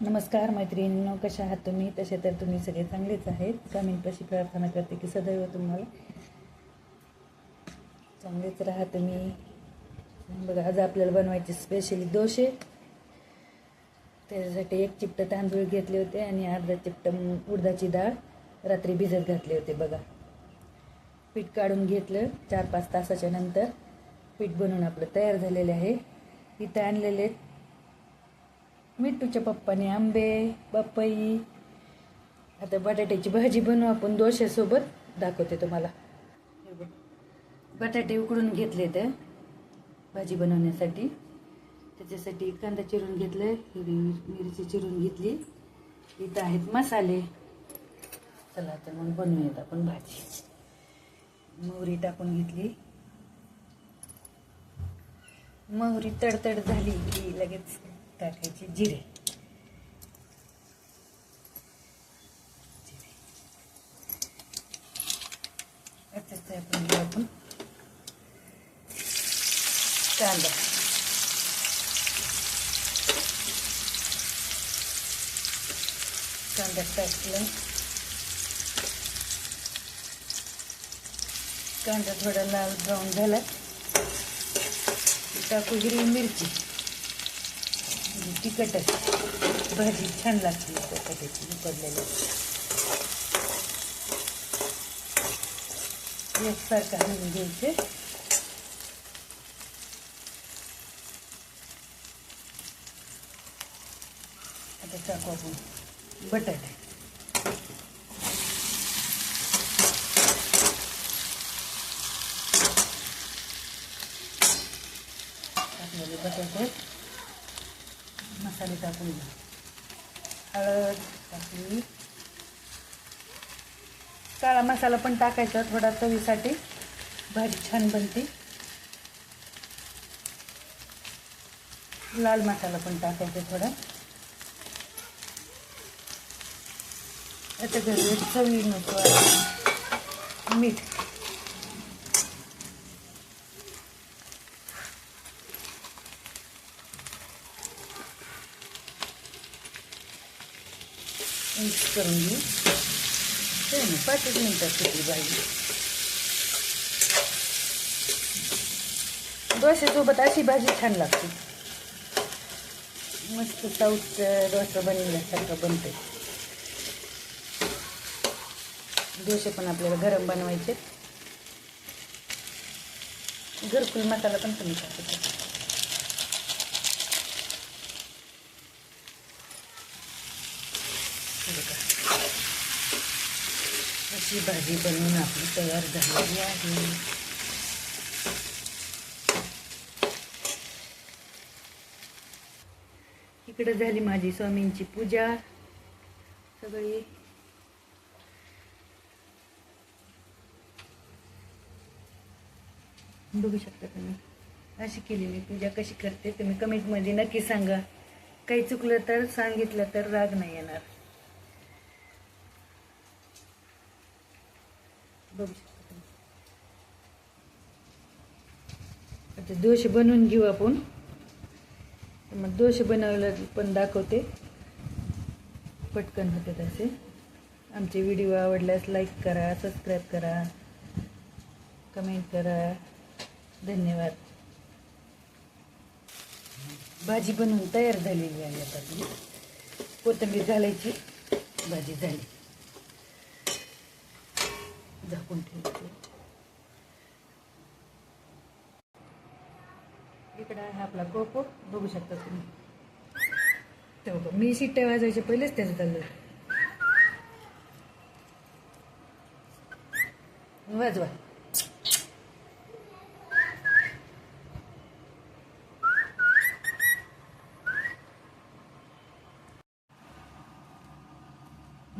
नमस्कार मैत्रिणींनो कशा आहात तुम्ही? तसे तर तुम्ही सगळे चांगलेच आहेत. कमेंटपाशी प्रार्थना करते की सदैव तुम्हाला चांगलेच राहा तुम्ही. बघा आज आपल्याला बनवायचे स्पेशली दोशे त्याच्यासाठी एक चिपटं तांदूळ घेतले होते आणि अर्धा चिपटं उडदाची डाळ. रात्री भिजत घातले होते बघा. पीठ काढून घेतलं चार पाच तासाच्या नंतर. पीठ बनवून आपलं तयार झालेलं आहे. इथं आणलेले आहेत मिठूच्या पप्पाने आंबे पपई. आता बटाट्याची भाजी बनवू आपण दोश्यासोबत दाखवते तुम्हाला. बटाटे उकडून घेतले ते भाजी बनवण्यासाठी. त्याच्यासाठी कांदा चिरून घेतलं हिरवी मिरची चिरून घेतली. इथं आहेत मसाले. चला तर मग बनवूयात आपण भाजी. मोहरी टाकून घेतली. मोहरी तडतड झाली की लगेच टाकायचे जिरे. आपण कांदा. कांदा टाकला. कांदा थोडा लाल ब्राऊन झाला. टाकू हिरवी मिरची. तिखटच भाजी छान लागते बटाट्याची उकडलेल्या एकसारखं हलवून घ्यायचे. आता टाकू आपण बटाटे. टाकलेले बटाटे. मसाले टाकून घ्या. हळद टाकली काळा मसाला पण टाकायचा थोडा चवीसाठी. भाजी छान बनते. लाल मसाला पण टाकायचा थोडा. आता घरी चवी नको मीठ. मिक्स करून घेऊ. ते ना पाचच मिनिटात सुटली भाजी डोश्यासोबत अशी भाजी छान लागते. मस्त साऊथ डोसा बनवल्यासारखं बनते. डोसे पण आपल्याला गरम बनवायचे. घरकुल मसाला पण तुम्ही टाकायचा बघा. अशी भाजी बनवून आपली तयार झालेली आहे. इकडे झाली माझी स्वामींची पूजा. सगळी. बघू शकता तुम्ही. अशी केलेली पूजा कशी करते तुम्ही कमेंटमध्ये नक्की सांगा. काही चुकलं तर सांगितलं तर राग नाही येणार. बघू शकता आता दोष बनवून घेऊ आपण. मग दोष बनवलं पण दाखवते. पटकन होते तसे आमचे व्हिडिओ आवडल्यास लाईक करा सबस्क्राईब करा. कमेंट करा. धन्यवाद. भाजी बनवून तयार झालेली आहे आता कोथंबीर कोथिंबीर घालायची. भाजी झाली. झाकून ठेवते. इकडं आहे आपला कोको बघू शकता तुम्ही. तेव्हा मी शिट्ट्या वाजायच्या पहिलेच त्याचं चाललं वाजवा.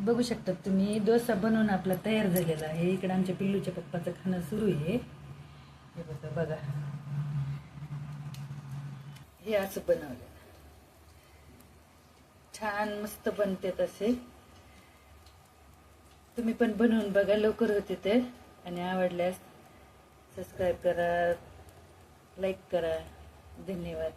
बघू शकता तुम्ही डोसा बनवून आपला तयार झालेला आहे. इकडे आमच्या पिल्लूच्या पप्पाचं खाणं सुरू आहे. हे बघा बघा. हे असं बनवलं छान मस्त बनते तसे. तुम्ही पण बनवून बघा लवकर होते ते. आणि आवडल्यास सबस्क्राईब करा लाईक करा. धन्यवाद.